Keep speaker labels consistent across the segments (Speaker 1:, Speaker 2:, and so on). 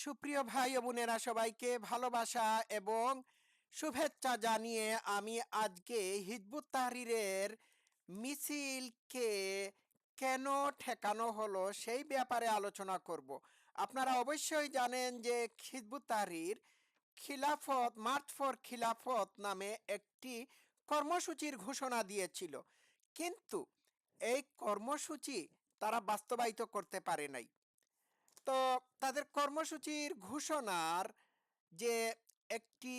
Speaker 1: সুপ্রিয় ভাই বোনেরা, সবাইকে ভালোবাসা এবং শুভেচ্ছা জানিয়ে আমি আজকে হিজবুত তাহরিরের মিছিলকে কেন ঠেকানো হলো সেই ব্যাপারে আলোচনা করব। আপনারা অবশ্যই জানেন যে Hizb ut Tahrir Khilafat march for Khilafat নামে একটি কর্মসূচির ঘোষণা দিয়েছিল। কিন্তু এই কর্মসূচি তারা বাস্তবায়িত করতে পারে নাই। তো তাদের কর্মসূচির ঘোষণার যে একটি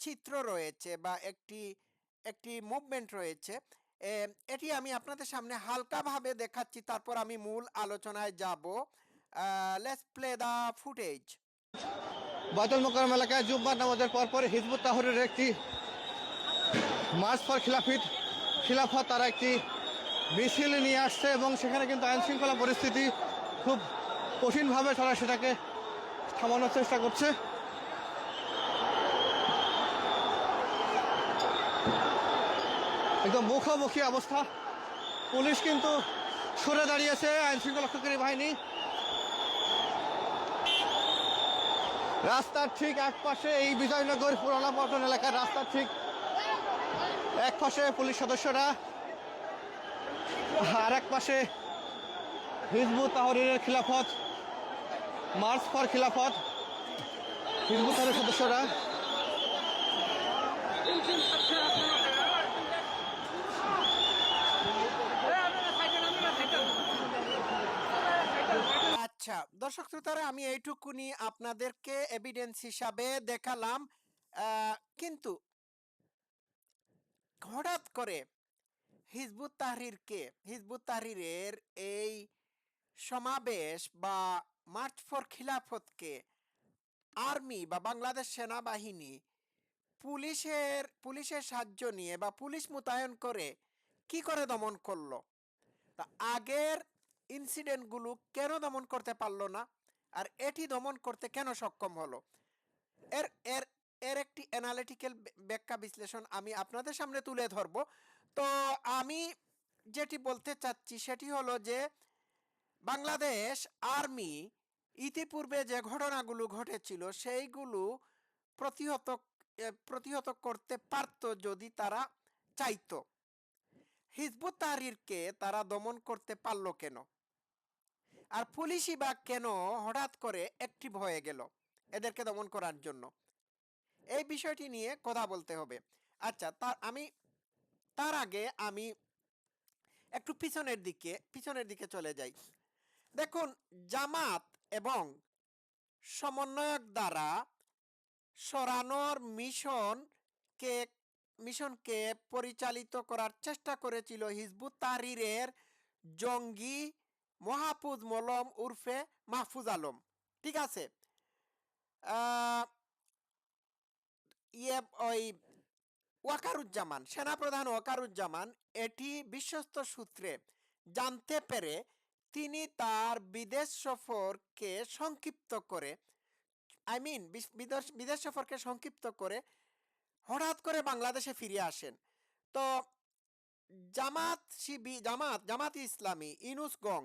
Speaker 1: চিত্র রয়েছে বা একটি একটি মুভমেন্ট রয়েছে এটি আমি আপনাদের সামনে হালকাভাবে দেখাচ্ছি, তারপর আমি মূল আলোচনায় যাব। লেটস প্লে দ্য ফুটেজ
Speaker 2: বাদল মোকারম এলাকায় জুম্মার নামাজের পরপর হিজবুত তাহরের একটি মার্চ ফর খিলাফিত খিলাফত, তারা একটি মিছিল নিয়ে আসছে এবং সেখানে কিন্তু আইন শৃঙ্খলা পরিস্থিতি খুব কঠিনভাবে তারা সেটাকে থামানোর চেষ্টা করছে। একদম মুখোমুখি অবস্থা। পুলিশ কিন্তু সরে দাঁড়িয়েছে আইন শৃঙ্খলা রক্ষাকারী বাহিনী। রাস্তার ঠিক এক পাশে এই বিজয়নগর পুরানা পল্টন এলাকার রাস্তার ঠিক এক পাশে পুলিশ সদস্যরা। আর এক পাশে হিজবুত তাহরিরের খিলাফত। মার্চ ফর খিলাফত। হিজবুত সদস্যরা।
Speaker 1: আচ্ছা দর্শক শ্রোতারা, আমি এইটুকুনি আপনাদেরকে এভিডেন্স হিসাবে দেখালাম। কিন্তু হঠাৎ করে হিজবুত তাহরিরকে, হিজবুত তাহরিরের এই সমাবেশ বা মার্চ ফর খিলাফতকে আর্মি বা বাংলাদেশ সেনাবাহিনী পুলিশের পুলিশের সাহায্য নিয়ে বা পুলিশ মোতায়েন করে কি করে দমন করল? তা আগের ইনসিডেন্টগুলো কেন দমন করতে পারল না? আর এটি দমন করতে কেন সক্ষম হলো? এর এর এর একটি অ্যানালিটিক্যাল ব্যাখ্যা বিশ্লেষণ আমি আপনাদের সামনে তুলে ধরব। তো আমি যেটি বলতে চাচ্ছি সেটি হলো যে বাংলাদেশ, আর্মি ইতিপূর্বে যে ঘটনাগুলো ঘটেছিল, সেইগুলো প্রতিহত প্রতিহত করতে পারতো যদি তারা চাইতো। হিজবুত তাহরিরকে তারা দমন করতে পারল কেন? আর পুলিশই বা কেন হঠাৎ করে অ্যাক্টিভ হয়ে গেল এদেরকে দমন করার জন্য? এই বিষয়টি নিয়ে কথা বলতে হবে। আচ্ছা তার আমি, তার আগে আমি একটু পিছনের দিকে পিছনের দিকে চলে যাই। দেখুন, জামাত এবং সমন্বয়ক দ্বারা সরানোর মিশনকে মিশনকে পরিচালিত করার চেষ্টা করেছিল হিজবুত তাহরিরের জঙ্গি মহাফুজ মলম উর্ফে মাহফুজ আলম। ঠিক আছে? ইয়ে ওই ওয়াকারুজ্জামান, সেনাপ্রধান ওয়াকারুজ্জামান, এটি বিশ্বস্ত সূত্রে জানতে পেরে তিনি তার বিদেশ সফরকে সংক্ষিপ্ত করে আই মিন বিদেশ সফরকে সংক্ষিপ্ত করে হঠাৎ করে বাংলাদেশে ফিরে আসেন। তো জামাত শিবি, জামাত জামাত ইসলামী, ইনুস গং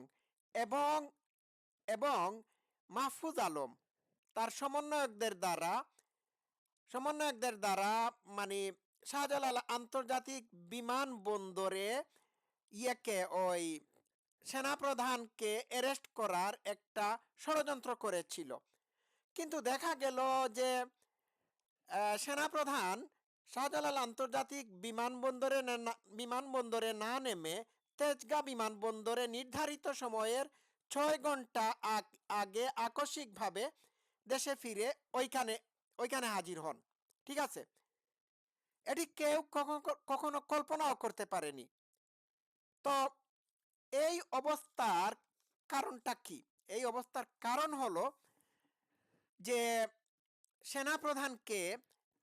Speaker 1: এবং এবং মাহফুজ আলম তার সমন্বয়কদের দ্বারা সমন্বয়কদের দ্বারা মানে শাহজালাল আন্তর্জাতিক বিমানবন্দরে ইয়েকে ওই সেনাপ্রধানকে অ্যারেস্ট করার একটা ষড়যন্ত্র করেছিল। কিন্তু দেখা গেল যে সেনাপ্রধান শাহজালাল আন্তর্জাতিক বিমানবন্দরে বিমানবন্দরে না নেমে তেজগা বিমানবন্দরে নির্ধারিত সময়ের ছয় ঘণ্টা আগ- আগে আকস্মিকভাবে দেশে ফিরে ওইখানে ওইখানে হাজির হন। ঠিক আছে? এটি কেউ কখনো কখনো কল্পনাও করতে পারেনি। তো এই অবস্থার কারণটা কি? এই অবস্থার কারণ হলো যে সেনাপ্রধানকে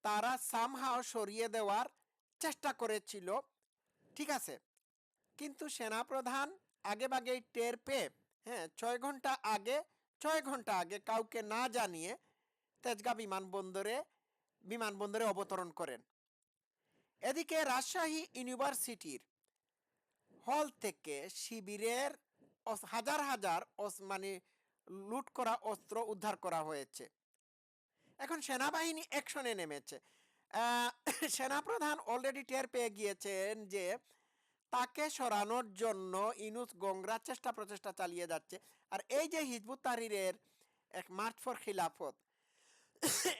Speaker 1: তারা সামহাও সরিয়ে দেওয়ার চেষ্টা করেছিল, ঠিক আছে? কিন্তু সেনাপ্রধান আগে বাগেই টের পেয়ে হ্যাঁ ছয় ঘণ্টা আগে, ছয় ঘণ্টা আগে কাউকে না জানিয়ে তেজগাঁ বিমানবন্দরে বিমানবন্দরে অবতরণ করেন। এদিকে রাজশাহী ইউনিভার্সিটির হল থেকে শিবিরের হাজার হাজার মানে লুট করা অস্ত্র উদ্ধার করা হয়েছে। এখন সেনাবাহিনী অ্যাকশনে নেমেছে। সেনাপ্রধান অলরেডি টের পেয়ে গিয়েছেন যে তাকে সরানোর জন্য ইনুস গংরা চেষ্টা প্রচেষ্টা চালিয়ে যাচ্ছে। আর এই যে হিজবুত তাহরিরের এক মার্চ ফর খিলাফত,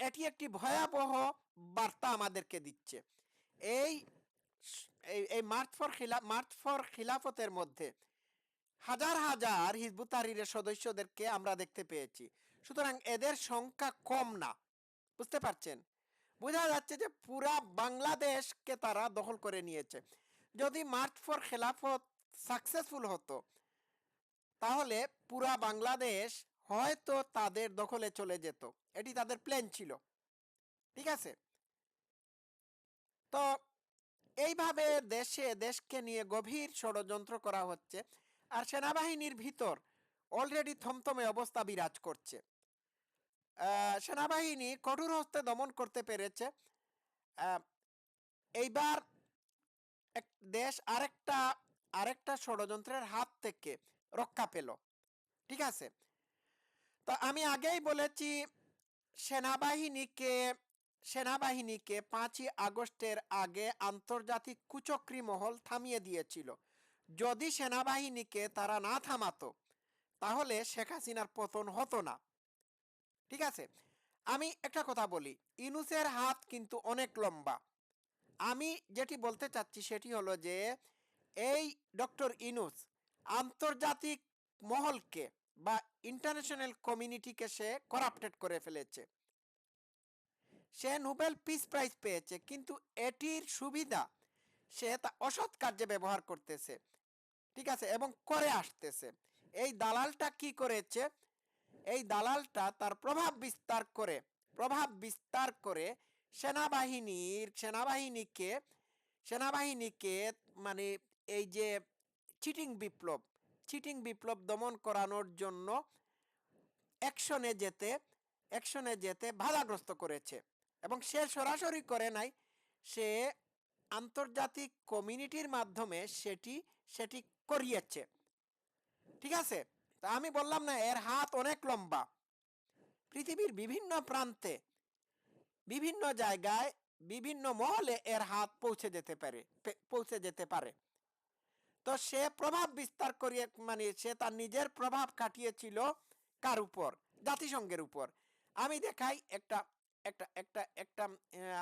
Speaker 1: এটি একটি ভয়াবহ বার্তা আমাদেরকে দিচ্ছে। এই এই- মার্চ ফর খিলা মার্চ ফর খিলাফতের মধ্যে হাজার হাজার হিজবুত তাহরিরের সদস্যদেরকে আমরা দেখতে পেয়েছি। সুতরাং এদের সংখ্যা কম না। বুঝতে পারছেন? বোঝা যাচ্ছে যে পুরা বাংলাদেশকে তারা দখল করে নিয়েছে। যদি মার্চ ফর খেলাফত সাকসেসফুল হতো, তাহলে পুরা বাংলাদেশ হয়তো তাদের দখলে চলে যেত। এটি তাদের প্ল্যান ছিল। ঠিক আছে? তো এইভাবে দেশে, দেশকে নিয়ে গভীর ষড়যন্ত্র করা হচ্ছে আর সেনাবাহিনীর ভিতর অলরেডি থমথমে অবস্থা বিরাজ করছে। সেনাবাহিনী কঠোর হস্তে দমন করতে পেরেছে। এইবার এক দেশ আরেকটা আরেকটা ষড়যন্ত্রের হাত থেকে রক্ষা পেল। ঠিক আছে? তো আমি আগেই বলেছি, সেনাবাহিনীকে সেনাবাহিনীকে পাঁচই আগস্টের আগে আন্তর্জাতিক কুচক্রী মহল থামিয়ে দিয়েছিল। যদি সেনাবাহিনীকে তারা না থামাতো, তাহলে শেখ হাসিনার পতন হতো না। ঠিক আছে, আমি একটা কথা বলি। ইনুসের হাত কিন্তু অনেক লম্বা। আমি যেটি বলতে চাচ্ছি সেটি হলো যে, এই ডক্টর ইনুস আন্তর্জাতিক মহলকে বা ইন্টারন্যাশনাল কমিউনিটিকে সে করাপ্টেড করে ফেলেছে। সে নোবেল পিস প্রাইজ পেয়েছে, কিন্তু এটির সুবিধা, সে তা অসৎ কার্যে ব্যবহার করতেছে, ঠিক আছে, এবং করে আসতেছে। এই দালালটা কি করেছে? এই দালালটা তার প্রভাব বিস্তার করে, প্রভাব বিস্তার করে সেনাবাহিনীর, সেনাবাহিনীকে সেনাবাহিনীকে মানে এই যে চিটিং বিপ্লব চিটিং বিপ্লব দমন করানোর জন্য অ্যাকশনে যেতে অ্যাকশনে যেতে বাধাগ্রস্ত করেছে। এবং সে সরাসরি করে নাই, সে আন্তর্জাতিক কমিউনিটির মাধ্যমে সেটি সেটি করিয়েছে। ঠিক আছে? তা আমি বললাম না, এর হাত অনেক লম্বা। পৃথিবীর বিভিন্ন প্রান্তে, বিভিন্ন জায়গায়, বিভিন্ন মহলে এর হাত পৌঁছে যেতে পারে পৌঁছে যেতে পারে। তো সে প্রভাব বিস্তার করিয়ে মানে সে তার নিজের প্রভাব কাটিয়েছিল কার উপর? জাতিসংঘের উপর। আমি দেখাই একটা একটা একটা একটা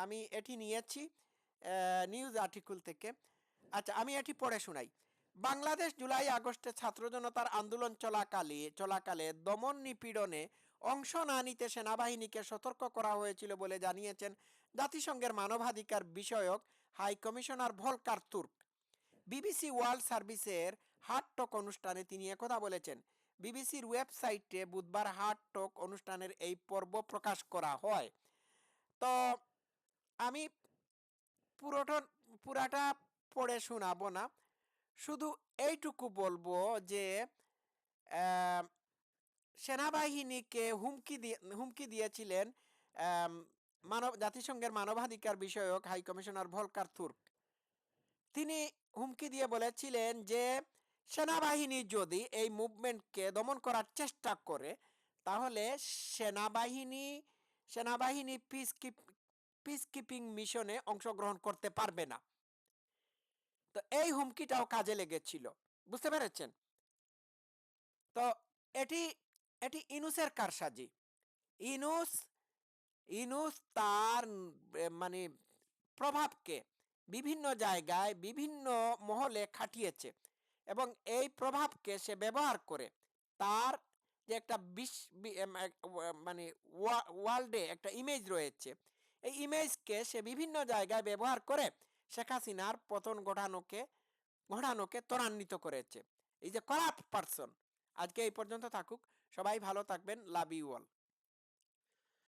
Speaker 1: আমি এটি নিয়েছি নিউজ আর্টিকেল থেকে। আচ্ছা আমি এটি পড়ে শোনাই। বাংলাদেশ জুলাই আগস্টে ছাত্র জনতার আন্দোলন চলাকালে চলাকালে দমন নিপীড়নে অংশ না নিতে সেনাবাহিনীকে সতর্ক করা হয়েছিল বলে জানিয়েছেন জাতিসংঘের মানবাধিকার বিষয়ক high commissioner Volker Turk. BBC world সার্ভিসের হার্ট টক অনুষ্ঠানে তিনি একথা বলেছেন, বিবিসির ওয়েবসাইটে বুধবার হার্ট টক অনুষ্ঠানের এই পর্ব প্রকাশ করা হয়। তো আমি পুরোটা, পুরাটা পড়ে শোনাবো না। শুধু এইটুকু বলব যে সেনাবাহিনীকে হুমকি দিয়ে, হুমকি দিয়েছিলেন মানব, জাতিসংঘের মানবাধিকার বিষয়ক হাই কমিশনার ভলকার তুর্ক। তিনি হুমকি দিয়ে বলেছিলেন যে, সেনাবাহিনী যদি এই মুভমেন্টকে দমন করার চেষ্টা করে, তাহলে সেনাবাহিনী সেনাবাহিনী পিস পিস কিপিং মিশনে অংশগ্রহণ করতে পারবে না। তো এই হুমকিটাও কাজে লেগেছিল, বুঝতে পেরেছেন? তো এটি এটি ইনুসের কারসাজি। ইনুস ইনুস তার মানে প্রভাবকে বিভিন্ন জায়গায়, বিভিন্ন মহলে খাটিয়েছে এবং এই প্রভাবকে সে ব্যবহার করে তার যে একটা বিশ মানে ওয়ার্ল্ডে একটা ইমেজ রয়েছে। এই ইমেজকে সে বিভিন্ন জায়গায় ব্যবহার করে শেখ হাসিনার পতন ঘটানোকে ঘটানোকে ত্বরান্বিত করেছে। এই যে করাপ্ট পারসন আজকে এই পর্যন্ত থাকুক। সবাই ভালো থাকবেন। Love you all